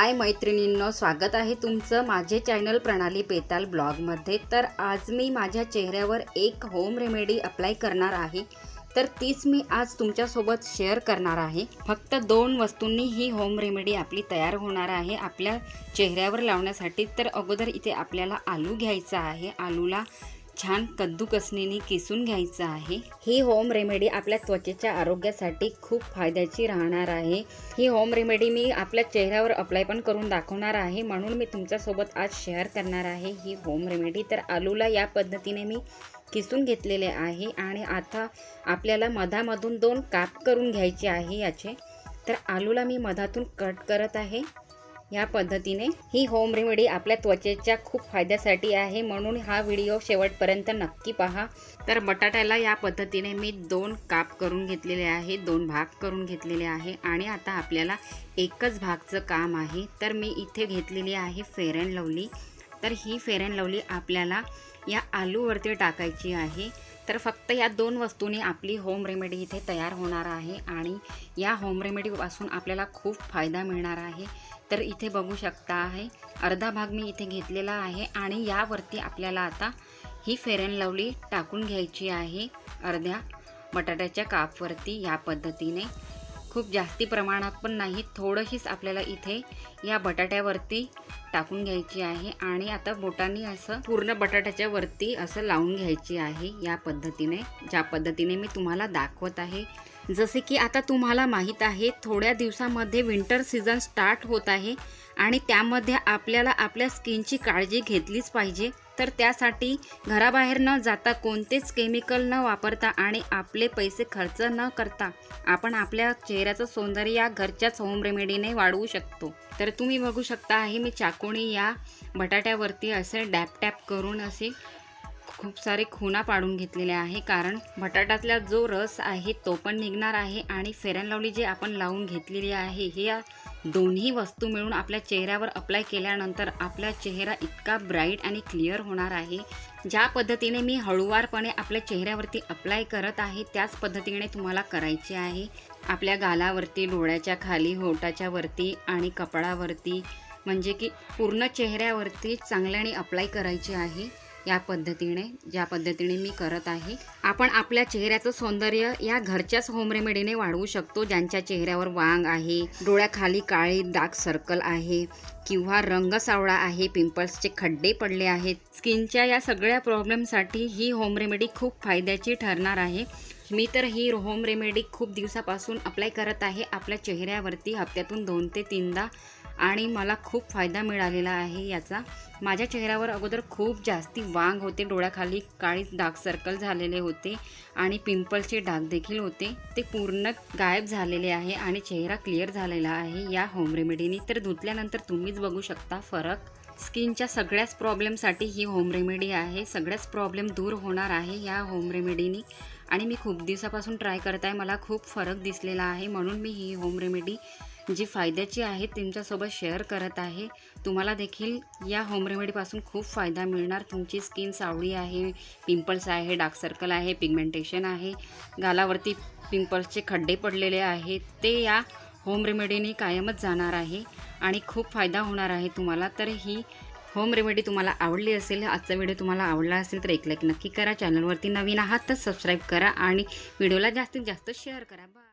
हाय मैत्रिणींनो स्वागत आहे तुमचं माझे चॅनल प्रणाली पेताल ब्लॉगमध्ये. तर आज मी माझ्या चेहऱ्यावर एक होम रेमेडी अप्लाय करणार आहे. तर तीच मी आज तुमच्यासोबत शेअर करणार आहे. फक्त दोन वस्तूंनी ही होम रेमेडी आपली तयार होणार आहे आपल्या चेहऱ्यावर लावण्यासाठी. तर अगोदर इथे आपल्याला आलू घ्यायचा आहे. आलूला छान कद्दूकसणीने किसून घ्यायचं आहे. ही होम रेमेडी आपल्या त्वचेच्या आरोग्यासाठी खूप फायद्याची राहणार आहे. ही होम रेमेडी मी आपल्या चेहऱ्यावर अप्लाय पण करून दाखवणार आहे. म्हणून मी तुमच्यासोबत आज शेअर करणार आहे. ही होम रेमेडी तर आलूला या पद्धतीने मी किसून घेतलेले आहे आणि आता आपल्याला मधामधून दोन काप करून घ्यायचे आहे याचे. तर आलूला मी मधातून कट करत आहे. ह्या पद्धतीने ही होम रेमेडी आपल्या त्वचेच्या खूप फायद्यासाठी आहे. म्हणून हा व्हिडिओ शेवटपर्यंत नक्की पहा. तर बटाट्याला या पद्धतीने मी दोन काप करून घेतलेले आहे दोन भाग करून घेतलेले आहे आणि आता आपल्याला एकच भागचं काम आहे. तर मी इथे घेतलेली आहे फेर अँड लवली तर ही फेअर अँड लवली आपल्याला या आलूवरती टाकायची आहे. तर फक्त या दोन वस्तूंनी आपली होम रेमेडी इथे तयार होणार आहे आणि या होम रेमेडीपासून आपल्याला खूप फायदा मिळणार आहे. तर इथे बघू शकता आहे अर्धा भाग मी इथे घेतलेला आहे आणि यावरती आपल्याला आता ही फेअर अँड लवली टाकून घ्यायची आहे अर्ध्या बटाट्याच्या कापवरती या पद्धतीने. खूप जास्ती प्रमाणात पण नाही थोडंशीच आपल्याला इथे या बटाट्यावरती टाकून घ्यायची आहे. आणि आता बोटांनी असं पूर्ण बटाट्याच्या वरती असं लावून घ्यायची आहे या पद्धतीने ज्या पद्धतीने मी तुम्हाला दाखवत आहे. जसे की आता तुम्हाला माहीत आहे थोड्या दिवसामध्ये विंटर सीझन स्टार्ट होत आहे आणि त्यामध्ये आपल्याला आपल्या स्किनची काळजी घेतलीच पाहिजे. तर त्यासाठी घराबाहेर न जाता कोणतेच केमिकल न वापरता आणि आपले पैसे खर्च न करता आपण आपल्या चेहऱ्याचं सौंदर्य या घरच्याच होम रेमेडीने वाढवू शकतो. तर तुम्ही बघू शकता आहे मी चाकोणी या बटाट्यावरती असे डॅप टॅप करून असे खूप सारे खुणा पाडून घेतलेले आहे. कारण बटाट्यातला जो रस आहे तो पण निघणार आहे आणि फेअर अँड लवली जे आपण लावून घेतलेली आहे हे या दोन्ही वस्तू मिळून आपल्या चेहऱ्यावर अप्लाय केल्यानंतर आपला चेहरा इतका ब्राईट आणि क्लिअर होणार आहे. ज्या पद्धतीने मी हळूवारपणे आपल्या चेहऱ्यावरती अप्लाय करत आहे त्याच पद्धतीने तुम्हाला करायचे आहे. आपल्या गालावरती डोळ्याच्या खाली होटाच्या वरती आणि कपडावरती म्हणजे की पूर्ण चेहऱ्यावरती चांगल्याने अप्लाय करायचे आहे. या पद्धतीने ज्या पद्धतीने मी करत आहे. आपण आपल्या चेहऱ्याचं सौंदर्य या घरच्याच होम रेमेडीने वाढवू शकतो ज्यांच्या चेहऱ्यावर वांग आहे डोळ्याखाली काळी डार्क सर्कल आहे किंवा रंग सावळा आहे पिंपल्सचे खड्डे पडले आहेत. स्किनच्या या सगळ्या प्रॉब्लेमसाठी ही होम रेमेडी खूप फायद्याची ठरणार आहे. मी तर ही होम रेमेडी खूप दिवसापासून अप्लाय करत आहे. आपल्या चेहऱ्यावरती हप्त्यातून दोन ते तीनदा आणि मला खूप फायदा मिळालेला आहे याचा. माझ्या चेहऱ्यावर अगोदर खूप जास्ती वांग होते. डोळ्याखाली काळी डाग सर्कल झालेले होते आणि पिंपल्सचे डाग देखील होते. ते पूर्ण गायब झालेले आहे आणि चेहरा क्लिअर झालेला आहे. या होम रेमेडीने तर धुतल्यानंतर तुम्हीच बघू शकता फरक. स्किनच्या सगळ्याच प्रॉब्लेमसाठी ही होम रेमेडी आहे. सगळ्याच प्रॉब्लेम दूर होणार आहे या होम रेमेडीनी आणि मी खूप दिवसापासून ट्राय करत आहे. मला खूप फरक दिसलेला आहे. म्हणून मी ही होम रेमेडी जी फायद्याची आहे तुमच्यासोबत शेअर करत आहे. तुम्हाला देखील या होम रेमेडीपासून खूप फायदा मिळणार. तुमची स्किन सावळी आहे पिंपल्स आहे डार्क सर्कल आहे पिगमेंटेशन आहे. गालावरती पिंपल्सचे खड्डे पडलेले आहेत. ते या होम रेमेडीने कायमच जाणार आहे आणि खूप फायदा होणार आहे तुम्हाला. तर ही होम रेमेडी तुम्हाला आवडली असेल आजचा व्हिडिओ तुम्हाला आवडला असेल तर एक लाईक नक्की करा. चॅनलवरती नवीन आहात तर सबस्क्राईब करा आणि व्हिडिओला जास्तीत जास्त शेअर करा. बाय